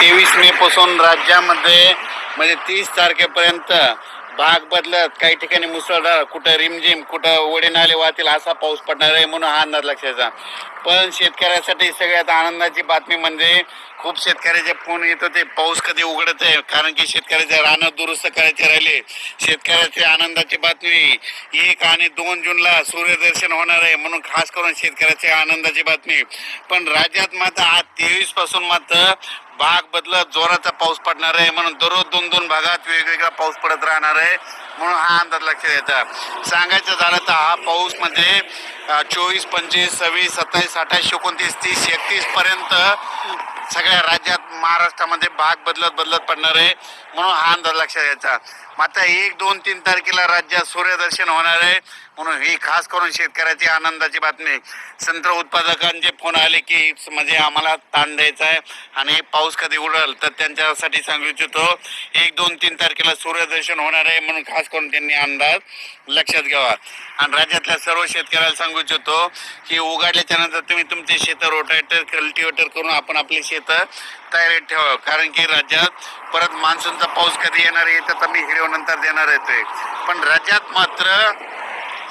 तेवीस मे पासून राज्यामध्ये म्हणजे तीस तारखेपर्यंत भाग बदलत काही ठिकाणी मुसळधार कुठं रिमझिम कुठं ओढे नाले वाहतील असा पाऊस पडणार आहे म्हणून हा अंदाज लक्षाचा पण शेतकऱ्यासाठी सगळ्यात आनंदाची बातमी म्हणजे खूप शेतकऱ्याचे फोन येत होते पाऊस कधी उघडत आहे? कारण की शेतकऱ्याचे रानं दुरुस्त करायचे राहिले. शेतकऱ्याची आनंदाची बातमी एक आणि दोन जूनला सूर्यदर्शन होणार आहे म्हणून खास करून शेतकऱ्याची आनंदाची बातमी. पण राज्यात मात्र आज तेवीसपासून मात्र भाग बदलत जोराचा पाऊस पडणार आहे म्हणून दररोज दोन दोन भागात वेगवेगळा पाऊस पडत राहणार आहे. म्हणून हा अंदाज लक्षात येतात सांगायचं झालं तर हा पाऊस म्हणजे चोवीस पंचवीस सव्वीस सत्तावीस अठ्ठावीस एकोणतीस तीस एकतीस पर्यंत सगळ्या राज्यात महाराष्ट्रामध्ये भाग बदलत बदलत पडणार आहे. म्हणून हा अंदाज लक्षात घ्यायचा. मात्र एक दोन तीन तारखेला राज्यात सूर्यदर्शन होणार आहे. म्हणून ही खास करून शेतकऱ्याची आनंदाची बातमी. संत्र उत्पादकांचे फोन आले की म्हणजे आम्हाला ताण द्यायचा आहे आणि पाऊस कधी उडल तर त्यांच्यासाठी सांगू इच्छितो एक दोन तीन तारखेला सूर्यदर्शन होणार आहे म्हणून खास करून त्यांनी अंदाज लक्षात घ्यावा. आणि राज्यातल्या सर्व शेतकऱ्याला सांगू इच्छितो की उघडल्याच्या नंतर तुम्ही तुमचे शेत रोटावेटर कल्टिवेटर करून आपण आपले शेत तयारीत ठेवा कारण की राज्यात परत मान्सूनचा पाऊस कधी येणार आहे तर मी व्हिडिओ नंतर देणार आहे पण राज्यात मात्र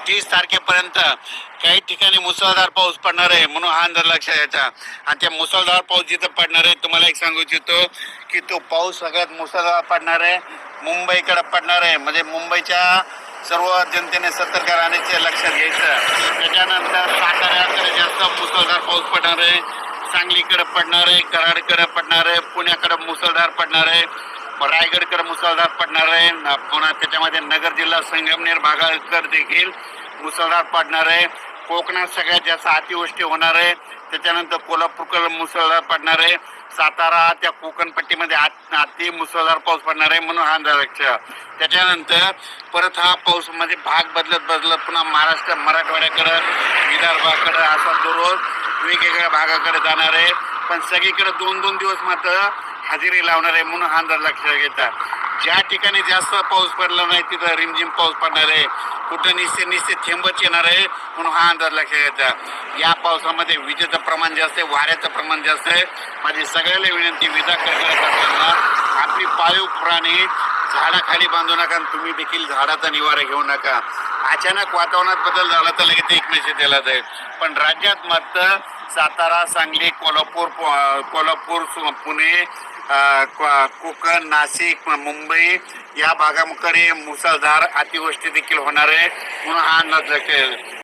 तीस तारखेपर्यंत काही ठिकाणी मुसळधार पाऊस पडणार आहे म्हणून हा अंदाज लक्षात यायचा. आणि त्या मुसळधार पाऊस जिथं पडणार आहे तुम्हाला एक सांगू इच्छितो की तो पाऊस सगळ्यात मुसळधार पडणार आहे मुंबईकडे पडणार आहे. म्हणजे मुंबईच्या सर्व जनतेने सतर्क राहण्याचे लक्षात घ्यायचं. त्याच्यानंतर साताऱ्याकडे जास्त मुसळधार पाऊस पडणार आहे. सांगलीकडे पडणार आहे कराडकडे पडणार आहे पुण्याकडे मुसळधार पडणार आहे रायगडकडे मुसळधार पडणार आहे पुन्हा त्याच्यामध्ये नगर जिल्हा संगमनेर भागाकर देखील मुसळधार पडणार आहे. कोकणात सगळ्यात जास्त अतिवृष्टी होणार आहे. त्याच्यानंतर कोल्हापूरकडे मुसळधार पडणार आहे. सातारा त्या कोकणपट्टीमध्ये आत- अति मुसळधार पाऊस पडणार आहे म्हणून हा अंदाज लक्ष त्याच्यानंतर परत हा पाऊस म्हणजे भाग बदलत बदलत पुन्हा महाराष्ट्र मराठवाड्याकडं विदर्भाकडं असा दररोज वेगवेगळ्या भागाकडे जाणार आहे. पण सगळीकडे दोन दोन दिवस मात्र हजेरी लावणार आहे म्हणून हा अंदाज लक्षात घेतात ज्या ठिकाणी जास्त पाऊस पडला नाही तिथं रिमझिम पाऊस पडणार आहे. कुठं निश्चित निश्चित थेंबच येणार आहे म्हणून हा अंदाज लक्षात घ्यायचा या पावसामध्ये विजेचं प्रमाण जास्त आहे वाऱ्याचं प्रमाण जास्त आहे. माझी सगळ्याला विनंती विजा करत असताना आपली पाळीव प्राणी झाडाखाली बांधू नका आणि तुम्ही देखील झाडाचा निवारा घेऊ नका. अचानक वातावरणात बदल झाला तर लगेच एक मेसेज दिला जाईल. पण राज्यात मात्र सातारा सांगली कोल्हापूर कोल्हापूर सु- पुणे कोकण नाशिक मुंबई या भागाकडे मुसळधार अतिवृष्टी देखील होणार आहे. म्हणून हा अंदाज